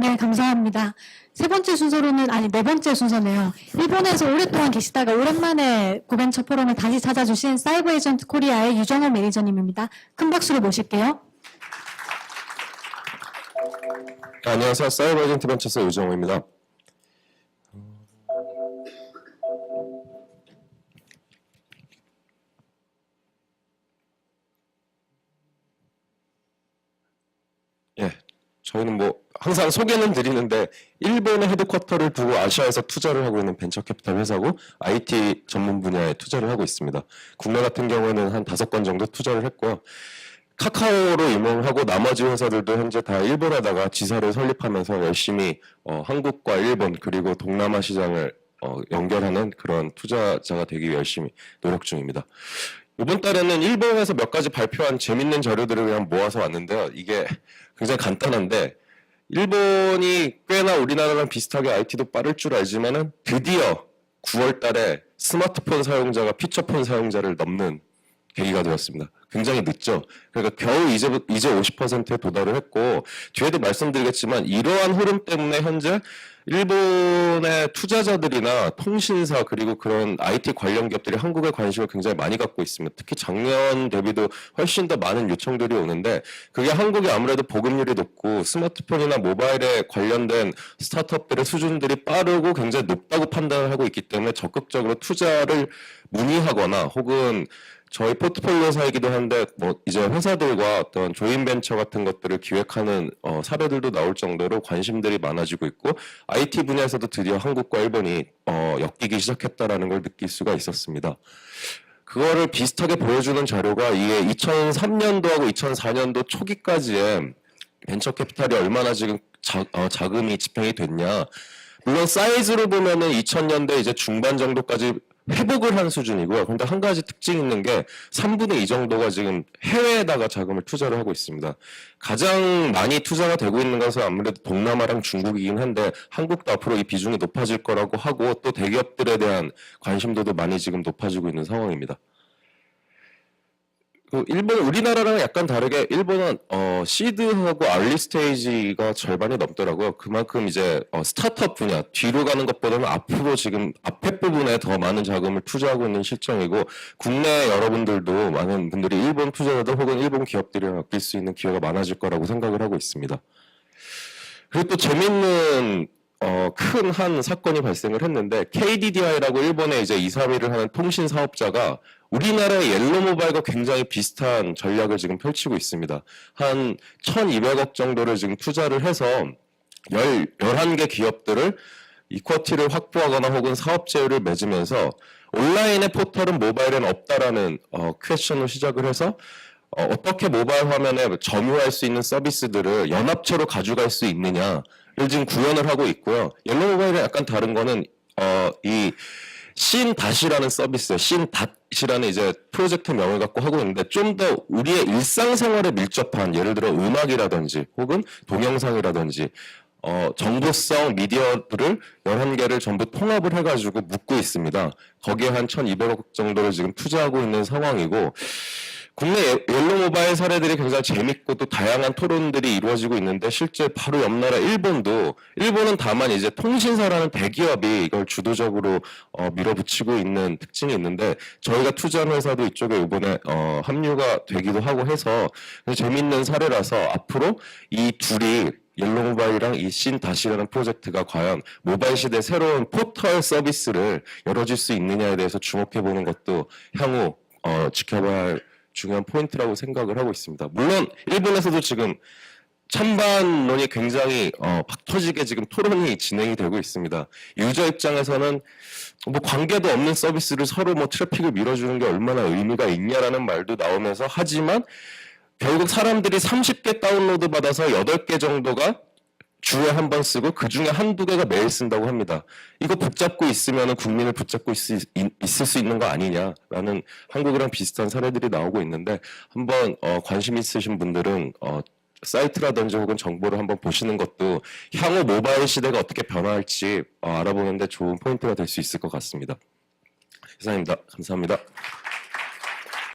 네, 감사합니다. 세 번째 순서로는, 아니, 네 번째 순서네요. 일본에서 오랫동안 계시다가 오랜만에 고벤처 포럼을 다시 찾아주신 사이버 에이전트 코리아의 유정호 매니저님입니다. 큰 박수로 모실게요. 네, 안녕하세요. 사이버 에이전트 벤처스 유정호입니다. 예, 저희는 뭐 항상 소개는 드리는데 일본의 헤드쿼터를 두고 아시아에서 투자를 하고 있는 벤처 캐피탈 회사고 IT 전문 분야에 투자를 하고 있습니다. 국내 같은 경우는 한 다섯 건 정도 투자를 했고요. 카카오로 임용하고 나머지 회사들도 현재 다 일본에다가 지사를 설립하면서 열심히 어, 한국과 일본 그리고 동남아 시장을 어, 연결하는 그런 투자자가 되기 위해 열심히 노력 중입니다. 이번 달에는 일본에서 몇 가지 발표한 재밌는 자료들을 그냥 모아서 왔는데요. 이게 굉장히 간단한데 일본이 꽤나 우리나라랑 비슷하게 IT도 빠를 줄 알지만은 드디어 9월 달에 스마트폰 사용자가 피처폰 사용자를 넘는 계기가 되었습니다. 굉장히 늦죠. 그러니까 겨우 이제 이제 50%에 도달을 했고 뒤에도 말씀드리겠지만 이러한 흐름 때문에 현재 일본의 투자자들이나 통신사 그리고 그런 IT 관련 기업들이 한국에 관심을 굉장히 많이 갖고 있습니다. 특히 작년 대비도 훨씬 더 많은 요청들이 오는데 그게 한국이 아무래도 보급률이 높고 스마트폰이나 모바일에 관련된 스타트업들의 수준들이 빠르고 굉장히 높다고 판단을 하고 있기 때문에 적극적으로 투자를 문의하거나 혹은 저희 포트폴리오사이기도 한데 뭐 이제 회사들과 어떤 조인 벤처 같은 것들을 기획하는 어, 사례들도 나올 정도로 관심들이 많아지고 있고 IT 분야에서도 드디어 한국과 일본이 어, 엮이기 시작했다라는 걸 느낄 수가 있었습니다. 그거를 비슷하게 보여주는 자료가 이게 2003년도하고 2004년도 초기까지의 벤처 캐피탈이 얼마나 지금 자, 어, 자금이 집행이 됐냐. 물론 사이즈로 보면은 2000년대 이제 중반 정도까지 회복을 한 수준이고요. 근데 한 가지 특징 있는 게 3분의 2 정도가 지금 해외에다가 자금을 투자를 하고 있습니다. 가장 많이 투자가 되고 있는 것은 아무래도 동남아랑 중국이긴 한데 한국도 앞으로 이 비중이 높아질 거라고 하고 또 대기업들에 대한 관심도도 많이 지금 높아지고 있는 상황입니다. 그 일본 우리나라랑 약간 다르게 일본은 어 시드하고 알리 스테이지가 절반이 넘더라고요. 그만큼 이제 어, 스타트업 분야 뒤로 가는 것보다는 앞으로 지금 앞에 부분에 더 많은 자금을 투자하고 있는 실정이고 국내 여러분들도 많은 분들이 일본 투자자들 혹은 일본 기업들이랑 엮일 수 있는 기회가 많아질 거라고 생각을 하고 있습니다. 그리고 또 재밌는 어, 큰 한 사건이 발생을 했는데 KDDI라고 일본에 이제 이사회를 하는 통신 사업자가 우리나라의 옐로 모바일과 굉장히 비슷한 전략을 지금 펼치고 있습니다. 한 1,200억 정도를 지금 투자를 해서 10, 11개 기업들을 이쿼티를 확보하거나 혹은 사업 제휴를 맺으면서 온라인의 포털은 모바일에는 없다라는 어, 퀘션을 시작을 해서 어, 어떻게 모바일 화면에 점유할 수 있는 서비스들을 연합체로 가져갈 수 있느냐를 지금 구현을 하고 있고요. 옐로 모바일은 약간 다른 거는 어, 이신 닷이라는 서비스, 신 닷이라는 이제 프로젝트 명을 갖고 하고 있는데 좀 더 우리의 일상생활에 밀접한 예를 들어 음악이라든지 혹은 동영상이라든지 어, 정보성 미디어들을 11개를 전부 통합을 해가지고 묶고 있습니다. 거기에 한 1,200억 정도를 지금 투자하고 있는 상황이고 국내 예- 옐로 모바일 사례들이 굉장히 재밌고 또 다양한 토론들이 이루어지고 있는데 실제 바로 옆 나라 일본도 일본은 다만 이제 통신사라는 대기업이 이걸 주도적으로 어, 밀어붙이고 있는 특징이 있는데 저희가 투자한 회사도 이쪽에 이번에 어, 합류가 되기도 하고 해서 재밌는 사례라서 앞으로 이 둘이 옐로 모바일이랑 이 신 다시라는 프로젝트가 과연 모바일 시대 새로운 포털 서비스를 열어줄 수 있느냐에 대해서 주목해 보는 것도 향후 어, 지켜봐야 할 중요한 포인트라고 생각을 하고 있습니다. 물론 일본에서도 지금 찬반론이 굉장히 어, 박 터지게 지금 토론이 진행이 되고 있습니다. 유저 입장에서는 뭐 관계도 없는 서비스를 서로 뭐 트래픽을 밀어주는 게 얼마나 의미가 있냐라는 말도 나오면서 하지만 결국 사람들이 30개 다운로드 받아서 8개 정도가 주에 한 번 쓰고 그 중에 한두 개가 매일 쓴다고 합니다. 이거 붙잡고 있으면 국민을 붙잡고 있, 을수 있는 거 아니냐라는 한국이랑 비슷한 사례들이 나오고 있는데 한번 어, 관심 있으신 분들은 어, 사이트라든지 혹은 정보를 한번 보시는 것도 향후 모바일 시대가 어떻게 변화할지 어, 알아보는데 좋은 포인트가 될 수 있을 것 같습니다. 이상입니다. 감사합니다.